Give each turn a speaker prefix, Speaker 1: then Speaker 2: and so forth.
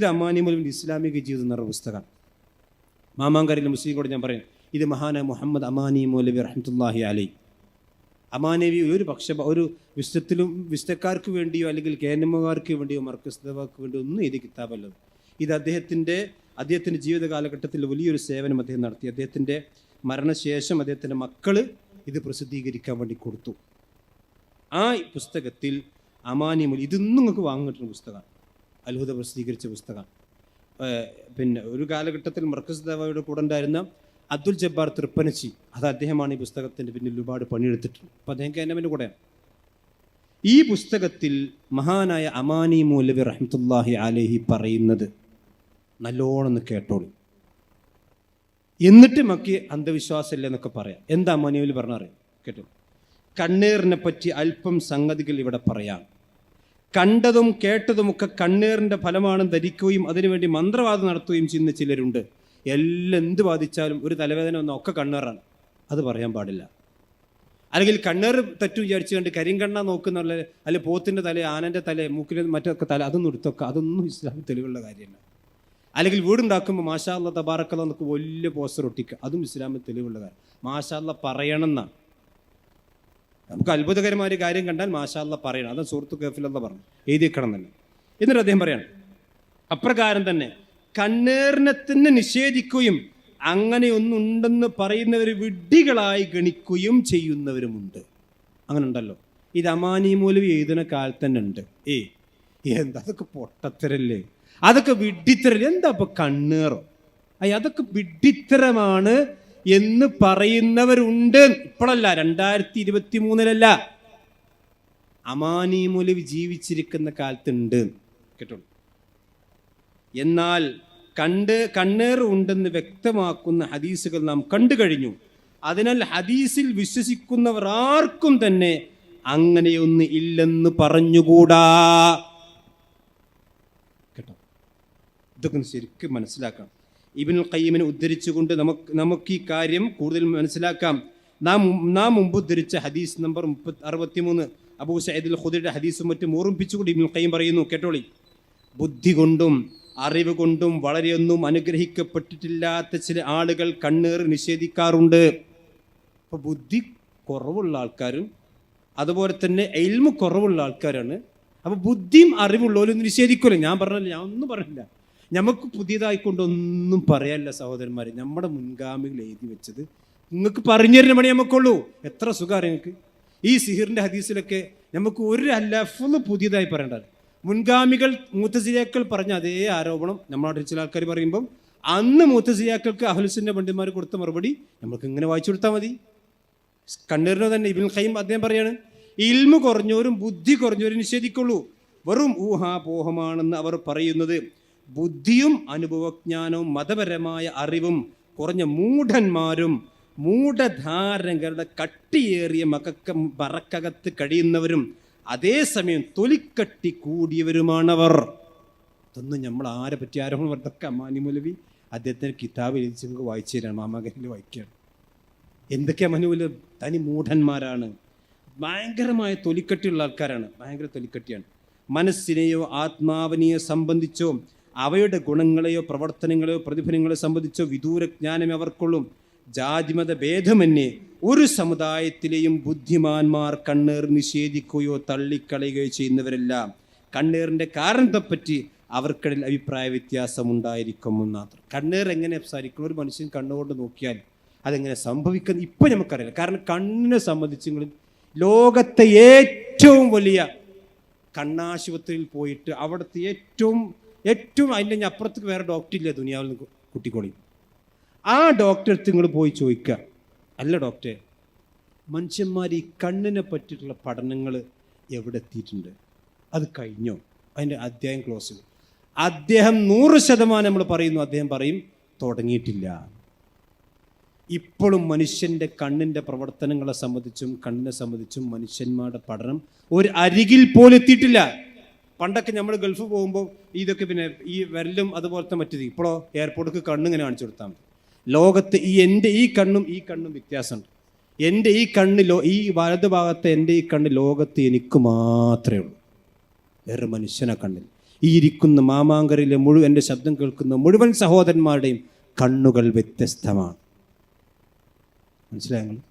Speaker 1: ഇത് അമാനി മുലവിന്റെ ഇസ്ലാമിക ജീവിതം എന്ന പുസ്തകം. മാമാങ്കരിലെ മുസ്ലിം ഞാൻ പറയും ഇത് മഹാന മുഹമ്മദ് അമാനി മൗലവി റഹ്മത്തുല്ലാഹി അലൈ. അമാനവി ഒരു പക്ഷ ഒരു വിശുദ്ധത്തിലും വിശുദ്ധക്കാർക്ക് വേണ്ടിയോ അല്ലെങ്കിൽ കേന്ദ്രമാർക്ക് വേണ്ടിയോ മർക്കസ്തവാക്ക് വേണ്ടിയോ ഒന്നും ഇത് കിതാബല്ലത്. ഇത് അദ്ദേഹത്തിന്റെ അദ്ദേഹത്തിന്റെ ജീവിത കാലഘട്ടത്തിൽ വലിയൊരു സേവനം അദ്ദേഹം നടത്തി. അദ്ദേഹത്തിന്റെ മരണശേഷം അദ്ദേഹത്തിന്റെ മക്കൾ ഇത് പ്രസിദ്ധീകരിക്കാൻ വേണ്ടി കൊടുത്തു. ആ പുസ്തകത്തിൽ അമാനിമുൽ ഇതൊന്നും നിങ്ങൾക്ക് വാങ്ങിയിട്ടുള്ള പുസ്തകമാണ്. അത്ഭുത പ്രസിദ്ധീകരിച്ച പുസ്തകം. പിന്നെ ഒരു കാലഘട്ടത്തിൽ മർക്കസ് ദേവയുടെ കൂടെ ഉണ്ടായിരുന്ന അബ്ദുൽ ജബ്ബാർ തൃപ്പനച്ചി അത് അദ്ദേഹമാണ് ഈ പുസ്തകത്തിന്റെ പിന്നിൽ ഒരുപാട് പണിയെടുത്തിട്ടുണ്ട് അപ്പോൾ അദ്ദേഹം കേന്ദ്രമിന്റെ കൂടെയാണ്. ഈ പുസ്തകത്തിൽ മഹാനായ അമാനി മൂലവി റഹ്മത്തുല്ലാഹി അലഹി പറയുന്നത് നല്ലോണം ഒന്ന് കേട്ടോളൂ. എന്നിട്ട് മക്കി അന്ധവിശ്വാസമില്ല എന്നൊക്കെ പറയാം. എന്താ അമാനിയോൽ പറഞ്ഞറിയാം കേട്ടോ കണ്ണീറിനെ പറ്റി അല്പം സംഗതികൾ ഇവിടെ പറയാം. കണ്ടതും കേട്ടതുമൊക്കെ കണ്ണീറിന്റെ ഫലമാണ് ധരിക്കുകയും അതിനുവേണ്ടി മന്ത്രവാദം നടത്തുകയും ചെയ്യുന്ന ചിലരുണ്ട്. എല്ലാം എന്ത് ബാധിച്ചാലും ഒരു തലവേദന വന്ന ഒക്കെ കണ്ണേറാണ്. അത് പറയാൻ പാടില്ല. അല്ലെങ്കിൽ കണ്ണേർ തെറ്റു വിചാരിച്ചു കണ്ട് കരിങ്കണ്ണ നോക്കുന്ന അല്ലെങ്കിൽ പോത്തിന്റെ തല ആനന്റെ തല മൂക്കിൽ മറ്റൊക്കെ തല അതൊന്നും എടുത്തൊക്കെ അതൊന്നും ഇസ്ലാമിൽ തെളിവുള്ള കാര്യമല്ല. അല്ലെങ്കിൽ വീടുണ്ടാക്കുമ്പോൾ മാഷാ അല്ല തബാറക്കല്ല നമുക്ക് വലിയ പോസ്റ്റർ ഒട്ടിക്കുക. അതും ഇസ്ലാമിൽ തെളിവുള്ള കാര്യം. മാഷാ അല്ല പറയണം എന്നാണ്. നമുക്ക് അത്ഭുതകരമായ ഒരു കാര്യം കണ്ടാൽ മാഷാല്ല പറയണം. അതാ സുഹൃത്തു കഫിലെന്ന പറഞ്ഞു എഴുതിക്കണം തന്നെ. എന്നിട്ട് അദ്ദേഹം പറയാണ് അപ്രകാരം തന്നെ കണ്ണേറിനെ തന്നെ നിഷേധിക്കുകയും അങ്ങനെ ഒന്നുണ്ടെന്ന് പറയുന്നവർ വിഡ്ഢികളായി ഗണിക്കുകയും ചെയ്യുന്നവരുമുണ്ട്. അങ്ങനെ ഉണ്ടല്ലോ ഇത് അമാനി മൂലം എഴുതുന്ന കാലത്ത് തന്നെ ഉണ്ട്. ഏ എന്താ അതൊക്കെ പൊട്ടത്തരല്ലേ? അതൊക്കെ വിഡ്ഢിത്തരല്ലേ? എന്താ ഇപ്പൊ കണ്ണേറോ? അയ്യ അതൊക്കെ വിഡ്ഢിത്തരമാണ് എന്ന് പറയുന്നവരുണ്ട്. ഇപ്പോഴല്ല രണ്ടായിരത്തി ഇരുപത്തി മൂന്നിലല്ല അമാനി ജീവിച്ചിരിക്കുന്ന കാലത്തുണ്ട്. കേട്ടോ എന്നാൽ കണ്ട് കണ്ണേറ് ഉണ്ടെന്ന് വ്യക്തമാക്കുന്ന ഹദീസുകൾ നാം കണ്ടു കഴിഞ്ഞു. അതിനാൽ ഹദീസിൽ വിശ്വസിക്കുന്നവർ ആർക്കും തന്നെ അങ്ങനെയൊന്നും ഇല്ലെന്ന് പറഞ്ഞുകൂടാ. കേട്ടോ? ഇതൊക്കെ ശരിക്കും മനസ്സിലാക്കണം. ഇബിനുൽ ഖയ്യിമിനെ ഉദ്ധരിച്ചുകൊണ്ട് നമുക്ക് നമുക്ക് ഈ കാര്യം കൂടുതൽ മനസ്സിലാക്കാം. നാം നാം മുമ്പ് ഉദ്ധരിച്ച ഹദീസ് നമ്പർ മുപ്പത്തി അറുപത്തിമൂന്ന്. അബൂ സൈദുൽ ഖുദിയുടെ ഹദീസും മറ്റും ഓർമ്മിപ്പിച്ചുകൊണ്ട് ഇബിനുൽ ഖയ്യിം പറയുന്നു കേട്ടോളി. ബുദ്ധി കൊണ്ടും അറിവ് കൊണ്ടും വളരെയൊന്നും അനുഗ്രഹിക്കപ്പെട്ടിട്ടില്ലാത്ത ചില ആളുകൾ കണ്ണേർ നിഷേധിക്കാറുണ്ട്. അപ്പോൾ ബുദ്ധി കുറവുള്ള ആൾക്കാരും അതുപോലെ തന്നെ എൽമ് കുറവുള്ള ആൾക്കാരാണ്. അപ്പോൾ ബുദ്ധിയും അറിവുള്ളവരും നിഷേധിക്കില്ല ഞാൻ പറഞ്ഞില്ല ഞാൻ ഒന്നും പറഞ്ഞില്ല. നമുക്ക് പുതിയതായിക്കൊണ്ടൊന്നും പറയാനില്ല സഹോദരന്മാരെ. നമ്മുടെ മുൻഗാമികൾ എഴുതി വെച്ചത് നിങ്ങൾക്ക് പറഞ്ഞു തരുന്ന പണി നമുക്കുള്ളൂ എത്ര സുഖമാണ് നിങ്ങൾക്ക്. ഈ സിഹിറിന്റെ ഹദീസിലൊക്കെ നമുക്ക് ഒരു അല്ലഫുള്ള് പുതിയതായി പറയേണ്ടത് മുൻഗാമികൾ മൂത്തസിയാക്കൾ പറഞ്ഞ അതേ ആരോപണം നമ്മളവിടെ ചില ആൾക്കാർ പറയുമ്പം അന്ന് മൂത്തസിയാക്കൾക്ക് അഹുൽസിന്റെ പണ്ഡിതന്മാർ കൊടുത്ത മറുപടി നമുക്ക് ഇങ്ങനെ വായിച്ചു കൊടുത്താൽ മതി. കണ്ണീറിന് തന്നെ ഇബിൻ ഖൈം അദ്ദേഹം പറയാണ് ഇൽമു കുറഞ്ഞവരും ബുദ്ധി കുറഞ്ഞവരും നിഷേധിക്കുള്ളൂ. വെറും ഊഹാപോഹമാണെന്ന് അവർ പറയുന്നത്. ബുദ്ധിയും അനുഭവജ്ഞാനവും മതപരമായ അറിവും കുറഞ്ഞ മൂഢന്മാരും മൂഢധാരങ്ങളുടെ കട്ടിയേറിയ മകക്ക മറക്കകത്ത് കഴിയുന്നവരും അതേസമയം തൊലിക്കട്ടി കൂടിയവരുമാണവർ. ഇതൊന്നും നമ്മൾ ആരെ പറ്റി ആരോപണം വർദ്ധക്ക അമാനി മൗലവി അദ്ദേഹത്തിന് കിതാബ് നമുക്ക് വായിച്ചു തരാണ് മാമകനിൽ വായിക്കുകയാണ്. എന്തൊക്കെയാ മനുവിൽ തനി മൂഢന്മാരാണ്. ഭയങ്കരമായ തൊലിക്കട്ടിയുള്ള ആൾക്കാരാണ്. ഭയങ്കര തൊലിക്കട്ടിയാണ്. മനസ്സിനെയോ ആത്മാവിനെയോ സംബന്ധിച്ചോ അവയുടെ ഗുണങ്ങളെയോ പ്രവർത്തനങ്ങളെയോ പ്രതിഫലങ്ങളെയോ സംബന്ധിച്ചോ വിദൂര ജ്ഞാനം അവർക്കുള്ളും. ജാതിമത ഭേദമന്യേ ഒരു സമുദായത്തിലെയും ബുദ്ധിമാന്മാർ കണ്ണേർ നിഷേധിക്കുകയോ തള്ളിക്കളയുകയോ ചെയ്യുന്നവരെല്ലാം കണ്ണേറിന്റെ കാരണത്തെപ്പറ്റി അവർക്കിടയിൽ അഭിപ്രായ വ്യത്യാസം ഉണ്ടായിരിക്കും മാത്രം കണ്ണേർ എങ്ങനെ സംസാരിക്കണം ഒരു മനുഷ്യൻ കണ്ണുകൊണ്ട് നോക്കിയാൽ അതെങ്ങനെ സംഭവിക്കുന്നു? ഇപ്പം നമുക്കറിയില്ല. കാരണം കണ്ണിനെ സംബന്ധിച്ച് ലോകത്തെ ഏറ്റവും വലിയ കണ്ണാശുപത്രിയിൽ പോയിട്ട് അവിടുത്തെ ഏറ്റവും ഏറ്റവും അതിന്റെ അപ്പുറത്തേക്ക് വേറെ ഡോക്ടർ ഇല്ല ദുനിയാവിൽ നിന്ന് കുട്ടിക്കോളി. ആ ഡോക്ടറെ അടുത്ത് നിങ്ങൾ പോയി ചോദിക്കുക അല്ല ഡോക്ടറെ മനുഷ്യന്മാർ ഈ കണ്ണിനെ പറ്റിയിട്ടുള്ള പഠനങ്ങൾ എവിടെ എത്തിയിട്ടുണ്ട്? അത് കഴിഞ്ഞോ? അതിന്റെ അധ്യായം ക്ലോസ് അദ്ദേഹം നൂറ് ശതമാനം നമ്മൾ പറയുന്നു. അദ്ദേഹം പറയും തുടങ്ങിയിട്ടില്ല. ഇപ്പോഴും മനുഷ്യന്റെ കണ്ണിന്റെ പ്രവർത്തനങ്ങളെ സംബന്ധിച്ചും കണ്ണിനെ സംബന്ധിച്ചും മനുഷ്യന്മാരുടെ പഠനം ഒരു അരികിൽ പോലും എത്തിയിട്ടില്ല. പണ്ടൊക്കെ നമ്മൾ ഗൾഫ് പോകുമ്പോൾ ഇതൊക്കെ പിന്നെ ഈ വിരലും അതുപോലത്തെ മറ്റേത് ഇപ്പോഴോ എയർപോർട്ടിൽ കണ്ണിങ്ങനെ കാണിച്ചു കൊടുത്താൽ മതി. ലോകത്ത് ഈ എന്റെ ഈ കണ്ണും ഈ കണ്ണും വ്യത്യാസമുണ്ട്. എന്റെ ഈ കണ്ണ് ലോ ഈ വലത് ഭാഗത്തെ എന്റെ ഈ കണ്ണ് ലോകത്ത് എനിക്ക് മാത്രമേ ഉള്ളൂ. വേറെ മനുഷ്യനെ കണ്ണിൽ. ഈ ഇരിക്കുന്ന മാമാങ്കരയിലെ മുഴുവൻ എന്റെ ശബ്ദം കേൾക്കുന്ന മുഴുവൻ സഹോദരന്മാരുടെയും കണ്ണുകൾ വ്യത്യസ്തമാണ്. മനസ്സിലായോ നിങ്ങൾ?